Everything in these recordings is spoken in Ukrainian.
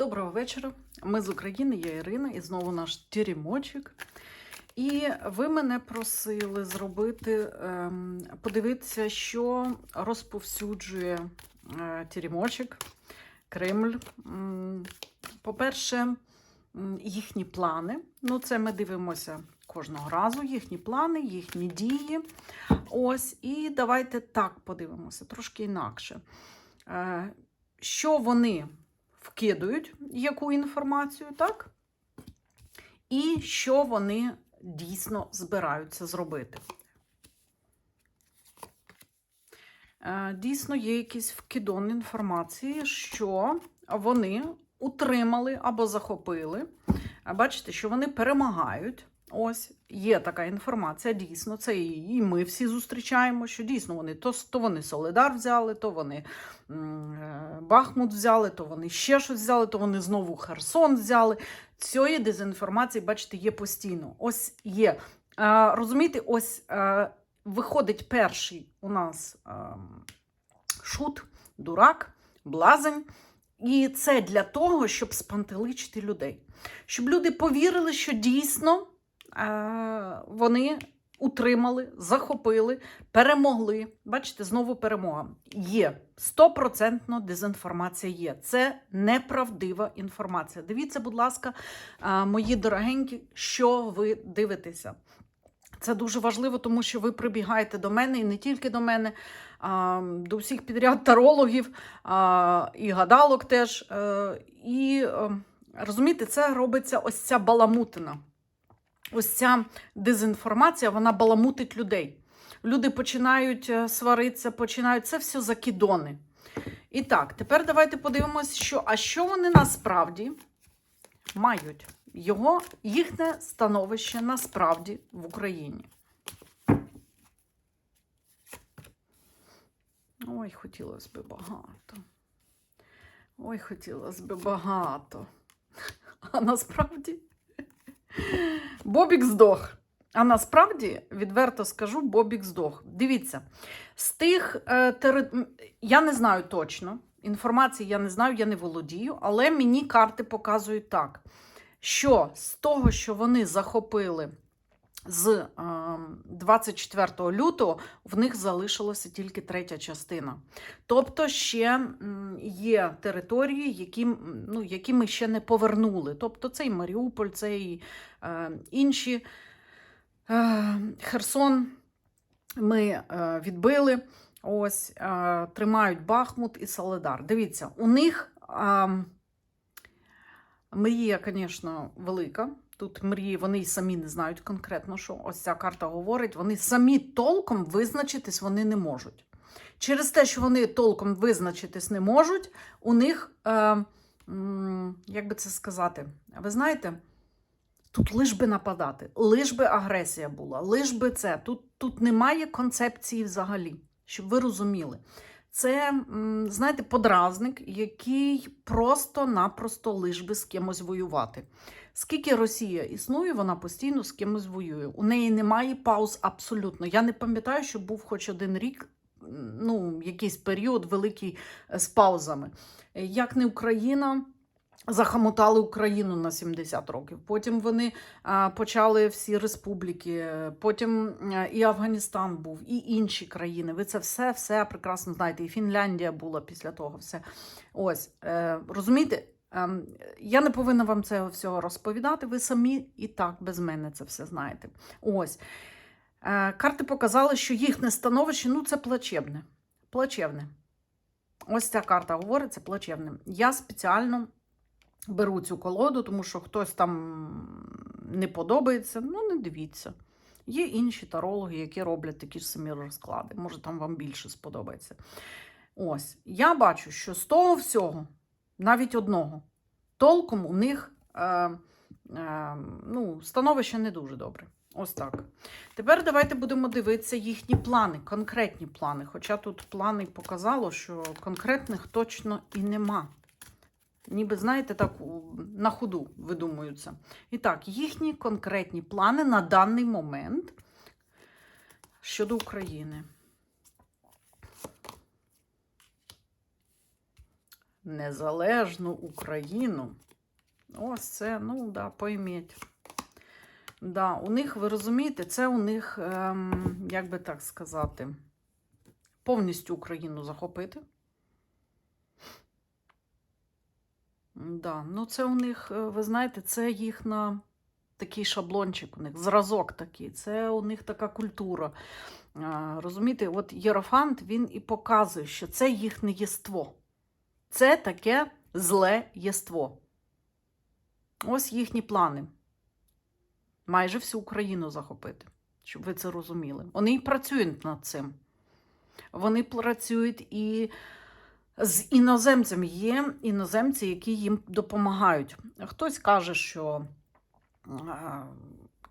Доброго вечора. Ми з України, я Ірина, і знову наш тірімочок. І ви мене просили зробити, ем, подивитися, що розповсюджує е, тірімочок, Кремль. По-перше, їхні плани. Ну, це ми дивимося кожного разу, їхні плани, їхні дії. Ось, і давайте так подивимося, трошки інакше. Е, Що вони вкидують, яку інформацію, так? І що вони дійсно збираються зробити. Е, Дійсно, є якийсь вкидон інформації, що вони утримали або захопили. Бачите, що вони перемагають. Ось є така інформація, дійсно, це і ми всі зустрічаємо, що дійсно вони то, то вони Солидар взяли, то вони е, Бахмут взяли, то вони ще щось взяли, то вони знову Херсон взяли. Цієї дезінформації, бачите, є постійно. Ось є. Е, розумієте, ось е, виходить перший у нас е, шут, дурак, блазень. І це для того, щоб спантеличити людей. Щоб люди повірили, що дійсно вони утримали, захопили, перемогли. Бачите, знову перемога. Є. Стопроцентно дезінформація є. Це неправдива інформація. Дивіться, будь ласка, мої дорогенькі, що ви дивитеся. Це дуже важливо, тому що ви прибігаєте до мене і не тільки до мене, а, до всіх підряд тарологів а, і гадалок теж. Е, І е, розумієте, це робиться ось ця баламутина. Ось ця дезінформація, вона баламутить людей. Люди починають е, сваритися, починають це все закидони. І так, тепер давайте подивимось, що, а що вони насправді мають його, їхнє становище насправді в Україні. Ой, хотілося б багато. Ой, хотілося б багато. А насправді Бобік здох. А насправді, відверто скажу, Бобік здох. Дивіться, з тих е, тери... я не знаю точно. Інформації я не знаю, я не володію, але мені карти показують так, що з того, що вони захопили з е, 24 лютого, в них залишилася тільки третя частина. Тобто ще є території, які, ну, які ми ще не повернули. Тобто це і Маріуполь, це і е, інші. Е, Херсон ми е, відбили. Ось е, тримають Бахмут і Соледар. Дивіться, у них мрія, звісно, велика. Тут мрії, вони й самі не знають конкретно, що ось ця карта говорить. Вони самі толком визначитись вони не можуть. Через те, що вони толком визначитись не можуть, у них, е, як би це сказати, ви знаєте, тут лиш би нападати, лиш би агресія була, лиш би це. Тут, тут немає концепції взагалі, щоб ви розуміли. Це, знаєте, подразник, який просто-напросто лиш би з кимось воювати. Скільки Росія існує, вона постійно з кимось воює. У неї немає пауз абсолютно. Я не пам'ятаю, що був хоч один рік, ну, якийсь період великий е, з паузами. Е, Як не Україна. Захамотали Україну на 70 років. Потім вони почали всі республіки, потім е, і Афганістан був, і інші країни. Ви це все все прекрасно знаєте. І Фінляндія була після того. Все. Ось розумієте, Я не повинна вам це всього розповідати. Ви самі і так без мене це все знаєте. Ось. Е, Карти показали, що їхнє становище ну, це плачевне. Плачевне. Ось ця карта говорить, це плачевне. Я спеціально беру цю колоду, тому що хтось там не подобається. Ну, не дивіться. Є інші тарологи, які роблять такі ж самі розклади. Може, там вам більше сподобається. Ось. Я бачу, що з того всього навіть одного. Толком у них е, е, ну, становище не дуже добре. Ось так. Тепер давайте будемо дивитися їхні плани, конкретні плани. Хоча тут плани показало, що конкретних точно і нема. Ніби, знаєте, так на ходу видумуються. І так, їхні конкретні плани на даний момент щодо України. Незалежну Україну. Ось це, ну да, пойміть. Да, у них, ви розумієте, це у них, ем, як би так сказати, повністю Україну захопити. Да, ну це у них, е, ви знаєте, це їх на такий шаблончик, у них зразок такий, це у них така культура. А, Розумієте, от Єрофант він і показує, що це їхнє єство. Це таке зле єство. Ось їхні плани. Майже всю Україну захопити, щоб ви це розуміли. Вони і працюють над цим. Вони працюють і з іноземцями. Є іноземці, які їм допомагають. Хтось каже, що е,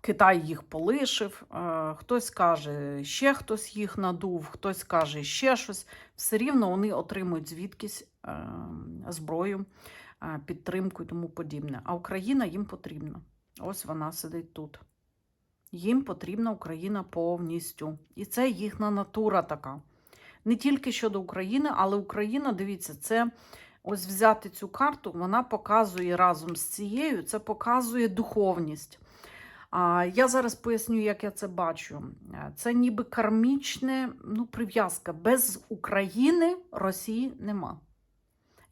Китай їх полишив, е, хтось каже, ще хтось їх надув, хтось каже ще щось. Все рівно вони отримують звідкись зброю, е, підтримку і тому подібне. А Україна їм потрібна. Ось вона сидить тут. Їм потрібна Україна повністю. І це їхня натура така. Не тільки щодо України, але Україна, дивіться, це ось взяти цю карту, вона показує разом з цією, це показує духовність. Я зараз поясню, як я це бачу. Це ніби кармічне ну, прив'язка. Без України Росії нема.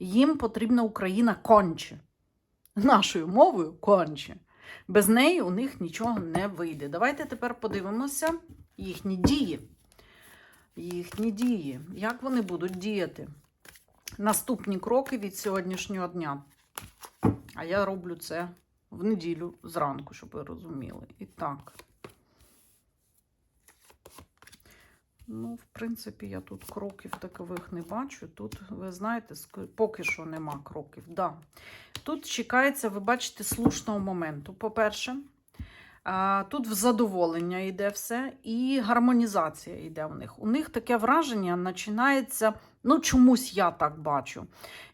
Їм потрібна Україна конче. Нашою мовою конче. Без неї у них нічого не вийде. Давайте тепер подивимося їхні дії. Їхні дії. Як вони будуть діяти? Наступні кроки від сьогоднішнього дня. А я роблю це в неділю зранку, щоб ви розуміли. І так. Ну, в принципі, я тут кроків такових не бачу. Тут, ви знаєте, поки що нема кроків. Да. Тут чекається, ви бачите, слушного моменту. По-перше, тут в задоволення йде все, і гармонізація йде в них. У них таке враження починається. Ну, чомусь я так бачу.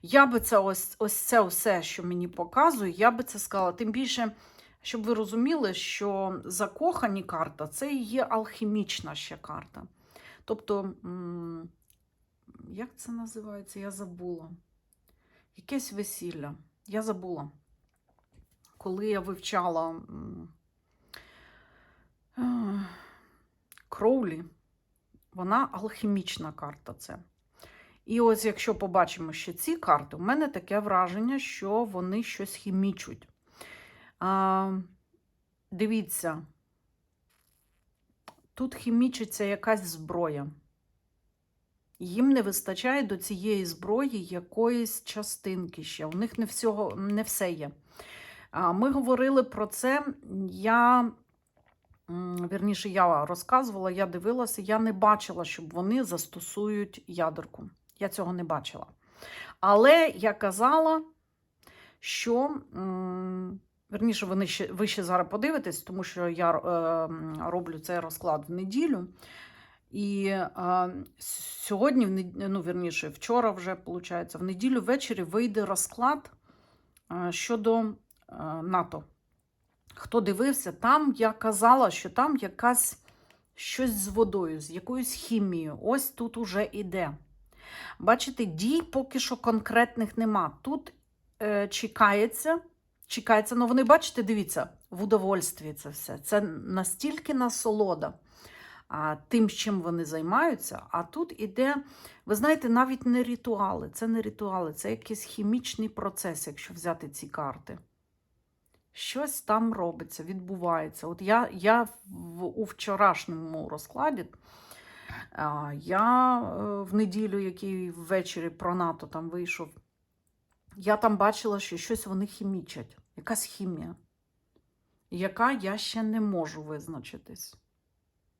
Я би це ось, ось це все, що мені показує, я би це сказала. Тим більше, щоб ви розуміли, що закохані карта це і є алхімічна ще карта. Тобто, як це називається? Я забула. Якесь весілля. Я забула. Коли я вивчала Кроулі, вона алхімічна карта це. І ось якщо побачимо ще ці карти, у мене таке враження, що вони щось хімічуть. Дивіться, тут хімічиться якась зброя. Їм не вистачає до цієї зброї якоїсь частинки ще. У них не, всього, не все є. Ми говорили про це. Я, вірніше, я розказувала, я дивилася, я не бачила, щоб вони застосують ядерку. Я цього не бачила. Але я казала, що, верніше, вони ще, ви ще зараз подивитесь, тому що я е, роблю цей розклад в неділю. І е, сьогодні, ну, вірніше, вчора вже, виходить, в неділю ввечері вийде розклад е, щодо е, НАТО. Хто дивився, там я казала, що там якась щось з водою, з якоюсь хімією. Ось тут уже іде. Бачите, дій поки що конкретних нема. Тут е, чекається, чекається, ну вони, бачите, дивіться, в удовольстві це все. Це настільки насолода а, тим, чим вони займаються. А тут іде, ви знаєте, навіть не ритуали. Це не ритуали, це якийсь хімічний процес, якщо взяти ці карти. Щось там робиться, відбувається. От я, я в, у вчорашньому розкладі. Я е, в неділю, який ввечері про НАТО там вийшов, я там бачила, що щось вони хімічать, якась хімія, яка я ще не можу визначитись.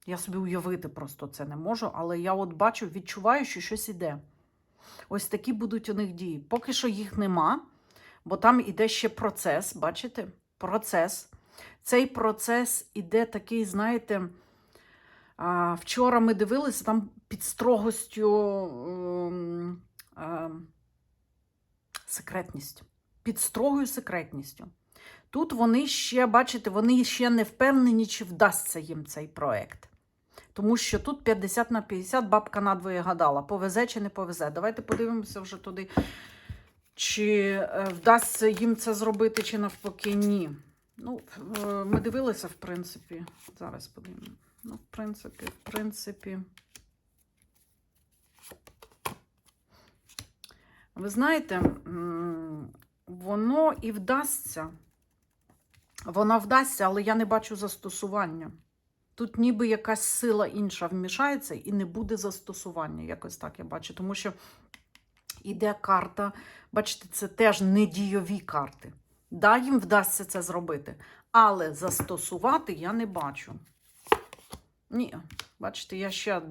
Я собі уявити просто це не можу, але я от бачу, відчуваю, що щось іде. Ось такі будуть у них дії. Поки що їх нема, бо там іде ще процес, бачите? Процес. Цей процес іде такий, знаєте. Вчора ми дивилися там під строгостю ем, ем, секретність. Під строгою секретністю. Тут вони ще, бачите, вони ще не впевнені, чи вдасться їм цей проект. Тому що тут 50 на 50 бабка надвоє гадала, повезе чи не повезе. Давайте подивимося вже туди Чи е, вдасться їм це зробити, чи навпаки ні. Ну, е, ми дивилися, в принципі. Зараз подивимося. Ну, в принципі, в принципі. Ви знаєте, воно і вдасться. Воно вдасться, але я не бачу застосування. Тут ніби якась сила інша вмішається і не буде застосування. Якось так я бачу. Тому що іде карта, бачите, це теж недійові карти. Да, їм вдасться це зробити, але застосувати я не бачу. Ні, бачите, я ще е,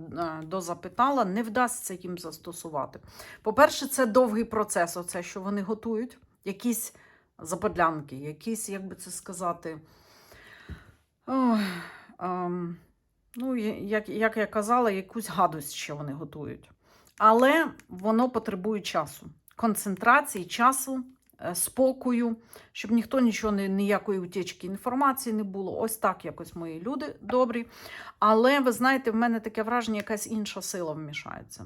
дозапитала, не вдасться їм застосувати. По-перше, це довгий процес, оце, що вони готують, якісь заподлянки, якісь, як би це сказати, ой, ем, ну, як, як я казала, якусь гадость ще вони готують. Але воно потребує часу, концентрації, часу, спокою, щоб ніхто нічого ніякої утічки інформації не було. Ось так якось мої люди добрі. Але ви знаєте, в мене таке враження, якась інша сила вмішається.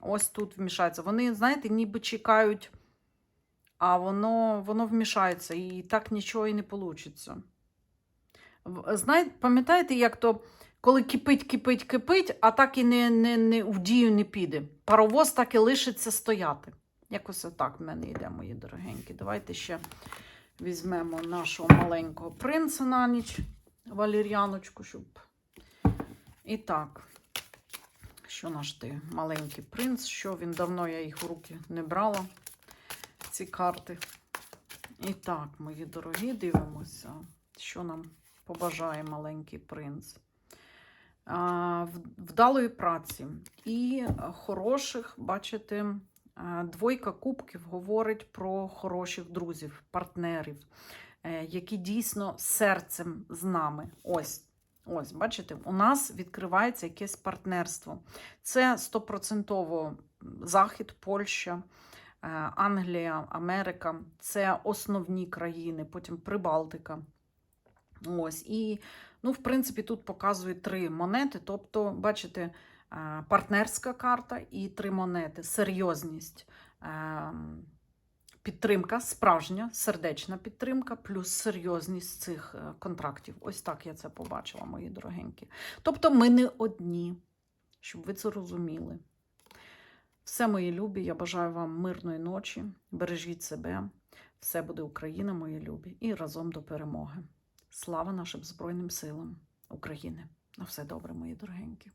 Ось тут вмішається. Вони, знаєте, ніби чекають, а воно, воно вмішається, і так нічого і не вийде. Знаєте, пам'ятаєте, як то, коли кипить, кипить, кипить, а так і не, не, не в дію не піде. Паровоз так і лишиться стояти. Якось отак в мене йде, мої дорогенькі. Давайте ще візьмемо нашого маленького принца на ніч, валір'яночку, щоб. І так, що наш ти маленький принц? Що він давно я їх в руки не брала, ці карти. І так, мої дорогі, дивимося, що нам побажає маленький принц. Вдалої праці і хороших, бачите, двойка кубків говорить про хороших друзів, партнерів, е, які дійсно серцем з нами. Ось. Ось, бачите, у нас відкривається якесь партнерство. Це стопроцентово Захід, Польща, е, Англія, Америка. Це основні країни, потім Прибалтика. Ось. І, ну, в принципі, тут показує три монети. Тобто, бачите, партнерська карта і три монети, серйозність. ем, Підтримка, справжня сердечна підтримка, плюс серйозність цих е, контрактів. Ось так я це побачила, мої дорогенькі. Тобто ми не одні, щоб ви це розуміли. Все, мої любі, я бажаю вам мирної ночі. Бережіть себе. Все буде Україна, мої любі, і разом до перемоги. Слава нашим Збройним силам України! На все добре, мої дорогенькі.